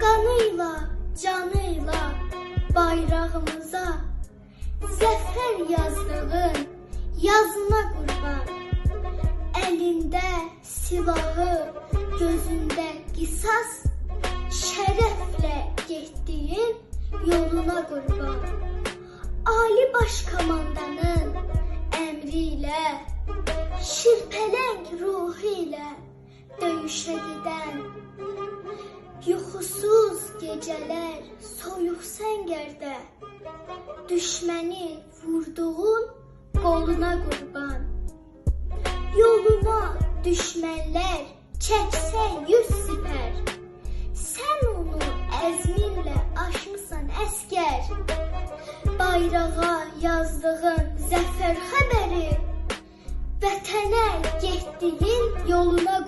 Qanıyla, canıyla bayrağımıza silahı, gözündə qisas, şərəflə getdiyin yoluna qurban. Ali Baş Komandanın əmri ilə, şirpələng ruhu ilə döyüşə gedən Yuxusuz gecələr soyuq səngərdə düşməni vurduğun qoluna qurban. Yoluna düşmənlər çəksən yüz sipər. Sən onu əzminlə aşmısan əskər. Bayrağa yazdığın zəfər xəbəri vətənə getdiyin yoluna